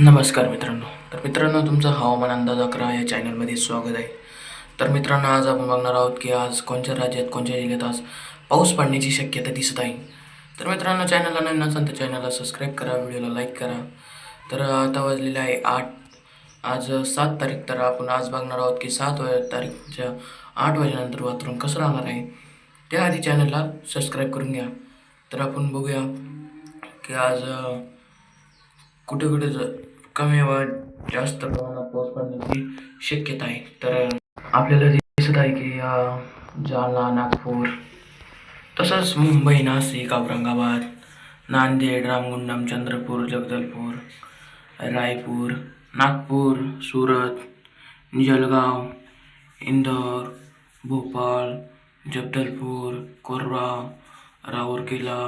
नमस्कार मित्रांनो. तर मित्रांनो तुमचं हवामान अंदाज अकरा या चॅनलमध्ये स्वागत आहे. तर मित्रांनो आज आपण बघणार आहोत की आज कोणत्या राज्यात कोणत्या जिल्ह्यात आज पाऊस पडण्याची शक्यता दिसत आहे. तर मित्रांनो चॅनलला नवीन असाल तर चॅनलला सबस्क्राईब करा व्हिडिओला लाईक करा. तर आता वाजलेलं आहे आठ आज सात तारीख. तर आपण आज बघणार आहोत की सात वा तारीखच्या आठ वाजेनंतर वातावरण कसं राहणार आहे त्याआधी चॅनलला सबस्क्राईब करून घ्या. तर आपण बघूया की आज कुठे कुठे कमी व जास्त प्रमाणात पाऊस पडण्याची शक्यता आहे. तर आपल्याला दिसत आहे की अ, जालना नागपूर तसंच मुंबई नाशिक औरंगाबाद नांदेड रामगुंडम चंद्रपूर जगदलपूर रायपूर नागपूर सुरत जलगाव इंदौर भोपाळ जगदलपूर कोरबा राऊरकेला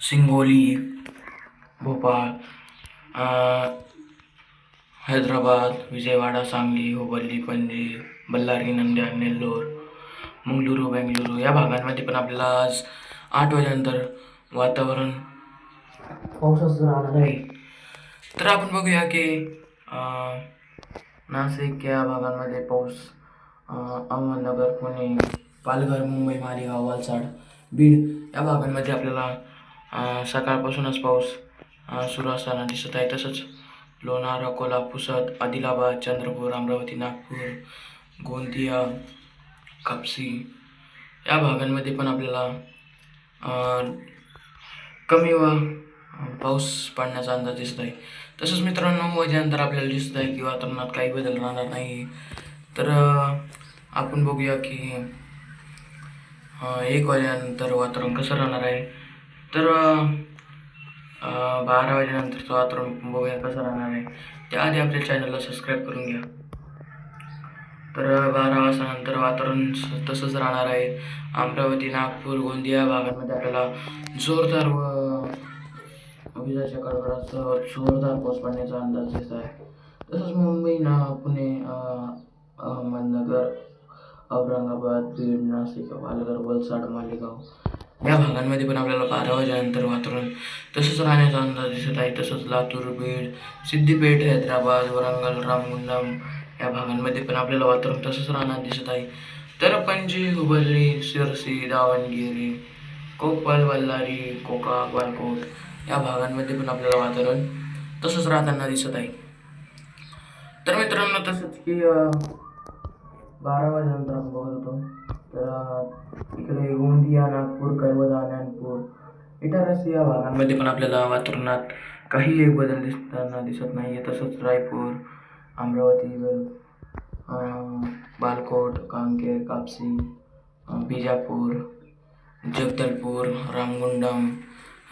सिंगोली भोपाळ हैदराबाद विजयवाडा सांगली हुबल्ली पणजी बल्लारी नंद्या नेल्लोर मंगळुरू बेंगलुरू या भागांमध्ये पण आपल्याला आज आठ वाजेनंतर वातावरण पावसाचं राहणार आहे. तर आपण बघूया की नाशिक या भागांमध्ये पाऊस अहमदनगर पुणे पालघर मुंबई मालेगाव वालसाड बीड या भागांमध्ये आपल्याला सकाळपासूनच पाऊस सुरू असताना दिसत आहे. तसंच लोणार अकोला पुसद आदिलाबाद चंद्रपूर अमरावती नागपूर गोंदिया कापसी या भागांमध्ये पण आपल्याला कमी व पाऊस पडण्याचा अंदाज दिसत आहे. तसंच मित्रांनो वाजेनंतर आपल्याला दिसत आहे की वातावरणात काही बदल राहणार नाही. तर आपण बघूया की एक वाजेनंतर वातावरण कसं राहणार आहे. तर बारा वाजेनंतर बारा वाजेनंतरचं वातावरण बघूया कसं राहणार आहे. त्याआधी आपल्या चॅनलला सबस्क्राईब करून घ्या. तर बारा वाजतानंतर वातावरण तसंच राहणार आहे. अमरावती नागपूर गोंदिया भागांमध्ये आपल्याला जोरदार व विजाच्या कडकडासह जोरदार पाऊस पडण्याचा अंदाज दिसत आहे. तसंच मुंबई ना पुणे अहमदनगर औरंगाबाद बीड नाशिक पालघर वलसाड मालेगाव या भागांमध्ये पण आपल्याला बारा वाजेनंतर वातावरण तसंच राहण्याचा अंदाज दिसत आहे. तसंच लातूर बीड सिद्दीपेठ हैदराबाद वरंगल रामगुंडम या भागांमध्ये पण आपल्याला वातावरण तसंच राहणार दिसत आहे. तर पणजी हुबली शिरसी दावणगिरी कोपल बल्लारी कोका बालकोट या भागांमध्ये पण आपल्याला वातावरण तसंच राहताना दिसत आहे. तर मित्रांनो तसंच की बारा वाजेनंतर आपण बघत होतो. तर इकडे गोंदिया नागपूर कर्वदा नागपूर इटारस या भागांमध्ये पण आपल्याला वातावरणात काही एक बदल दिसताना दिसत नाही आहे तसंच रायपूर अमरावती बालकोट कांकेर कापसी बिजापूर जगदलपूर रामगुंडम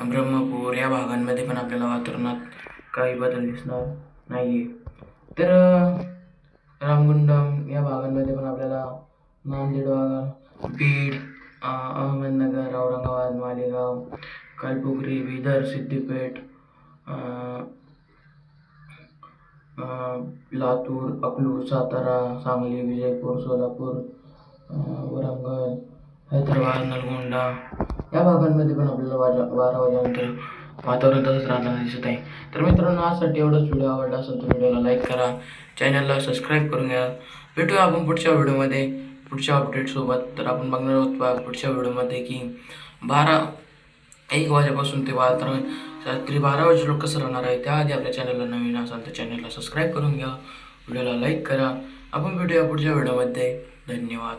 ब्रह्मपूर या भागांमध्ये पण आपल्याला वातावरणात काही बदल दिसणार नाही आहे तर रामगुंडम या भागांमध्ये पण आपल्याला नांदेडवाग बीड अहमदनगर औरंगाबाद मालेगाव कलबुर्गी बिदर सिद्धिपेठ लातूर अकलूर सातारा सांगली विजयपूर सोलापूर अं, वरंगल हैदराबाद नलगोंडा. या भागांमध्ये पण आपल्याला वाजा बारा वाजेनंतर वातावरण तसंच राहताना दिसत आहे. तर मित्रांनो आजसाठी एवढाच व्हिडिओ आवडला असेल तर व्हिडिओला लाईक करा. चॅनलला सबस्क्राईब करून घ्या. भेटूया आपण पुढच्या व्हिडिओमध्ये पुढच्या अपडेटसोबत तर आपण बघणार आहोत पुढच्या व्हिडिओमध्ये की बारा एक वाजेपासून ते बारा तर रात्री बारा वाजे लोक कसं राहणार आहे त्याआधी आपल्या चॅनलला नवीन असाल तर चॅनलला सबस्क्राईब करून घ्या. व्हिडिओला लाईक करा. आपण भेटूया पुढच्या व्हिडिओमध्ये धन्यवाद.